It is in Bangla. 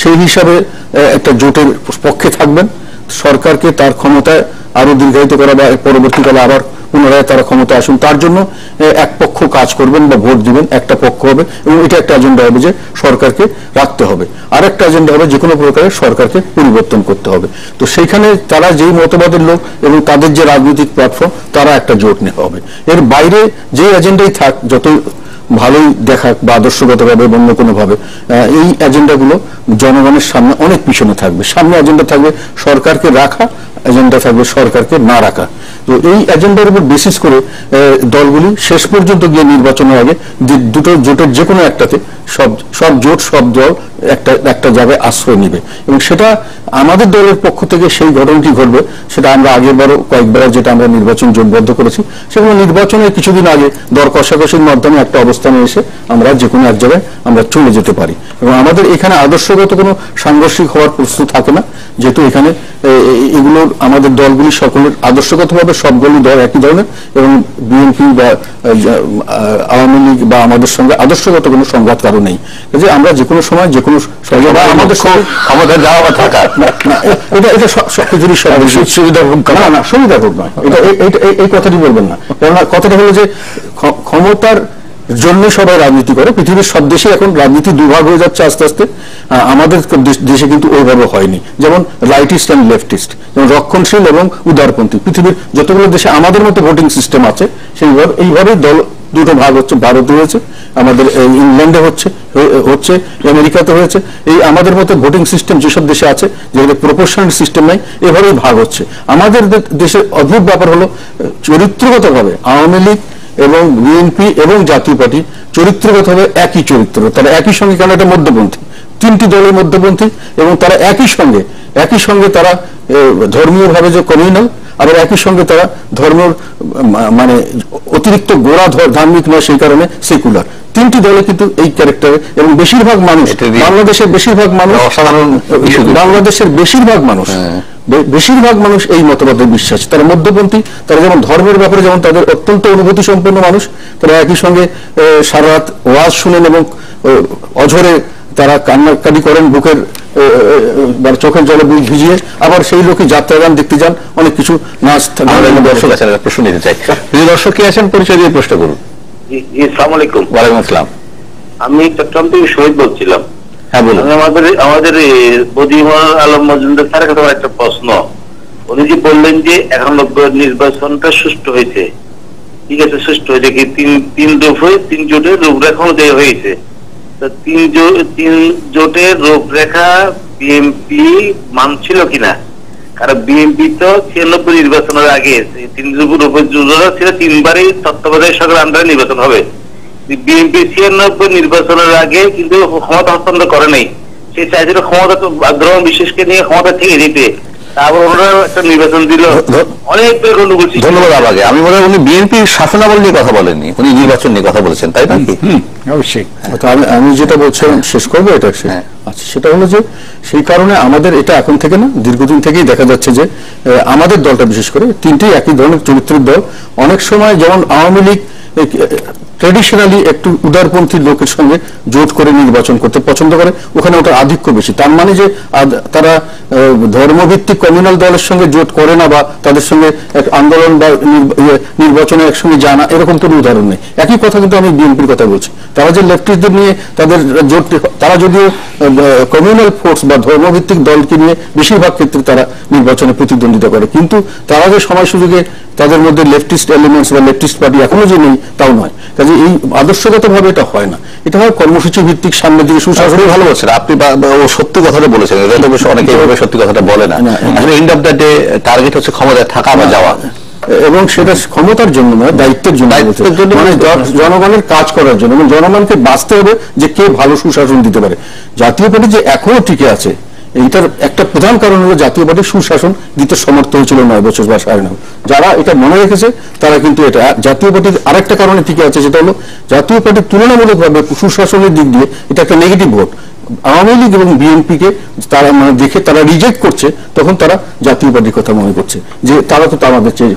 সেই হিসাবে একটা জোটের পক্ষে থাকবেন। সরকারকে তার ক্ষমতায় আরও দীর্ঘায়িত করা বা পরবর্তীকালে আবার পুনরায় তারা ক্ষমতা আসুন, তার জন্য এক পক্ষ কাজ করবেন বা ভোট দিবেন, একটা পক্ষ হবে এবং এটা একটা এজেন্ডা হবে যে সরকারকে রাখতে হবে। আর একটা এজেন্ডা হবে যে কোনো প্রকারে সরকারকে পরিবর্তন করতে হবে। তো সেইখানে তারা যেই মতবাদের লোক এবং তাদের যে রাজনৈতিক প্ল্যাটফর্ম তারা একটা জোট নেওয়া হবে। এর বাইরে যে এজেন্ডাই থাক যত ভালোই দেখাক বা আদর্শগতভাবে অন্য কোনোভাবে এই এজেন্ডাগুলো জনগণের সামনে অনেক পিছনে থাকবে। সামনে এজেন্ডা থাকবে সরকারকে রাখা, এজেন্ডা থাকবে সরকারকে না রাখা। তো এই এজেন্ডার উপর বেসিস করে দলগুলি শেষ পর্যন্ত গিয়ে নির্বাচনের আগে দুটো জোটের যে কোনো একটাতে সব সব জোট, সব দল একটা একটা জায়গায় আশ্রয় নিবে। এবং সেটা আমাদের দলের পক্ষ থেকে সেই ঘটনাটি ঘটবে, সেটা আমরা আগের বারও কয়েকবার যেটা আমরা নির্বাচন জোটবদ্ধ করেছি, সেগুলো নির্বাচনের কিছুদিন আগে দর কষাকষির মাধ্যমে একটা অবস্থানে এসে আমরা যে কোনো এক জায়গায় আমরা চলে যেতে পারি। এবং আমাদের এখানে আদর্শগত কোনো সাংঘর্ষিক হওয়ার প্রশ্ন থাকে না, যেহেতু এখানে এগুলোর আমাদের দলগুলি সকলের আদর্শগতভাবে সবগুলি দল একই ধরনের, এবং বিএনপি বা আওয়ামী লীগ বা আমাদের সঙ্গে আদর্শগত কোনো সংঘাত কারও নেই। যে আমরা যে কোনো সময় যে কোনো আমাদের ক্ষমতা যাওয়া থাকা এটা এটা সব- সুবিধা না না সুবিধা ভোগ নয়। এটা এই- কথাটি বলবেন না। কেননা কথাটা হলো যে ক্ষ- ক্ষমতার জন্য সবাই রাজনীতি করে। পৃথিবীর সব দেশে এখন রাজনীতি দুভাগ হয়ে যাচ্ছে আস্তে আস্তে। আমাদের দেশে কিন্তু ওইভাবে হয়নি। যেমন রাইটিস্ট অ্যান্ড লেফটিস্ট যেমন রক্ষণশীল এবং উদারপন্থী। পৃথিবীর যতগুলো দেশে আমাদের মতো ভোটিং সিস্টেম আছে, সেইভাবে এইভাবে দল, দুটো ভাগ হচ্ছে, ভারতে হয়েছে আমাদের ইংল্যান্ডে হচ্ছে হচ্ছে, আমেরিকাতে হয়েছে। এই আমাদের মতো ভোটিং সিস্টেম যেসব দেশে আছে, যেগুলো প্রপোর্শনাল সিস্টেম নাই, এভাবেই ভাগ হচ্ছে। আমাদের দে- দেশের অদ্ভুত ব্যাপার হলো চরিত্রগতভাবে আওয়ামী লীগ এবং বিএনপি এবং জাতীয় পার্টি চরিত্রগতভাবে একই চরিত্র। তারা একই সঙ্গে কেন এটা মধ্যপন্থী? তিনটি দলের মধ্যপন্থী এবং তারা একই সঙ্গে একই সঙ্গে তারা ধর্মীয় ভাবে যে কমিউনাল আবার একই সঙ্গে তারা ধর্মের মানে অতিরিক্ত গোড়া ধার্মিক নয় সেই কারণে সেকুলার তিনটি দলে কিন্তু এই ক্যারেক্টার এবং বেশিরভাগ মানুষ বাংলাদেশের বেশিরভাগ মানুষ অসাধারণ। বাংলাদেশের বেশিরভাগ মানুষ বেশিরভাগ মানুষ এই মতবাদে বিশ্বাসী। তারা মধ্যপন্থী তারা যেমন ধর্মের ব্যাপারে যেমন তাদের অত্যন্ত অনুভূতি সম্পন্ন মানুষ তারা একই সঙ্গে আহ, সারা রাত ওয়াজ শুনেন এবং অঝরে তারা কান্নাকাটি করেন বুকের বা চোখের জলে বুক ভিজিয়ে। আবার সেই লোকে যাত্রা গান দেখতে যান অনেক কিছু নাচ দর্শক আছেন প্রশ্ন নিতে চাই। যদি দর্শক কে আছেন পরিচয় দিয়ে প্রশ্ন করুন। আসসালামু আমি চট্টগ্রাম থেকে শহীদ বলছিলাম। হ্যাঁ বলুন। আমাদের আমাদের এই আলম মজুমদার স্যারের কাছে একটা প্রশ্ন। উনি যে বললেন যে এখন নির্বাচনটা সুষ্ঠু হয়েছে। ঠিক আছে সুষ্ঠু হয়েছে কি তিন তিন দফায় তিন জোটের রূপরেখা অনুযায়ী হয়েছে। তো তিন জো- তিন জোটের রূপরেখা বিএনপি মানছিল কিনা? কারণ বিএনপি তো ছিয়ানব্বই নির্বাচনের আগে তিন জোটের ছিল তিনবারই তত্ত্বাবধায়ক সরকার আন্ডারে নির্বাচন হবে। বিএনপি ছিয়ানব্বই নির্বাচনের আগে কিন্তু ক্ষমতা হস্তান্তর করে নাই। সে চাইছিল ক্ষমতা তো গ্রহণ বিশেষকে নিয়ে ক্ষমতা থেকে দিতে ধন্যবাদ আবাকে আমি মনে উনি বিএনপির শাসনাবল নিয়ে কথা বলেননি। উনি নির্বাচন নিয়ে কথা বলেছেন তাই না? অবশ্যই। তো আমি আমি যেটা বলছিলাম শেষ করব এটা হ্যাঁ। আচ্ছা সেটা হলো যে সেই কারণে আমাদের এটা এখন থেকে না দীর্ঘদিন থেকেই দেখা যাচ্ছে যে আহ, আমাদের দলটা বিশেষ করে তিনটি একই ধরনের চরিত্রের দল। অনেক সময় যেমন আওয়ামী লীগ ট্রেডিশনালি একটু উদারপন্থী লোকের সঙ্গে জোট করে নির্বাচন করতে পছন্দ করে ওখানে ওটা আধিক্য বেশি। তার মানে যে তারা ধর্মভিত্তিক কমিউনাল দলের সঙ্গে জোট করে না বা তাদের সঙ্গে এক আন্দোলন বা ইয়ে, নির্বাচনে একসঙ্গে জানা এরকম কোনো উদাহরণ নেই। একই কথা কিন্তু আমি বিএনপির কথা বলছি। তারা যে লেফটিস্টদের নিয়ে তাদের জোট তারা যদিও কমিউনাল ফোর্স বা ধর্মভিত্তিক দলকে নিয়ে বেশিরভাগ ক্ষেত্রে তারা নির্বাচনে প্রতিদ্বন্দ্বিতা করে। কিন্তু তারা যে সময় সুযোগে তাদের মধ্যে লেফটিস্ট এলিমেন্টস বা লেফটিস্ট পার্টি এখনও যে নেই তাও নয়। কাজে এই আদর্শগত ভাবে এটা হয় না। এটা হয় কর্মসূচি ভিত্তিক সামনের দিকে সুশাসন। ভালো বলছেন। আপনি ও সত্যি কথাটা বলেছেন। এটা অবশ্য অনেকে এইভাবে সত্যি কথাটা বলে না। আসলে end of the day target হচ্ছে ক্ষমতায় থাকা বা যাওয়া। এবং সেটা ক্ষমতার জন্য নয় দায়িত্বের জন্য দায়িত্বের জন্য মানে জনগণের কাজ করার জন্য। এবং জনগণকে বাঁচতে হবে যে কে ভালো সুশাসন দিতে পারে। জাতীয় পার্টি যে এখনও টিকে আছে এইটার একটা প্রধান কারণ হলো জাতীয় সুশাসন দিতে সমর্থ হয়েছিল নয় বছর বা সাড়ে নয়। যারা এটা মনে রেখেছে, তারা কিন্তু এটা জাতীয় পার্টির আরেকটা কারণে টিকে আছে, সেটা হলো জাতীয় পার্টি তুলনামূলকভাবে সুশাসনের দিক দিয়ে এটা একটা নেগেটিভ ভোট আওয়ামী লীগ এবং বিএনপিকে তারা মানে দেখে তারা রিজেক্ট করছে, তখন তারা জাতীয় পার্টির কথা মনে করছে, যে তারা তো তা আমাদের চেয়ে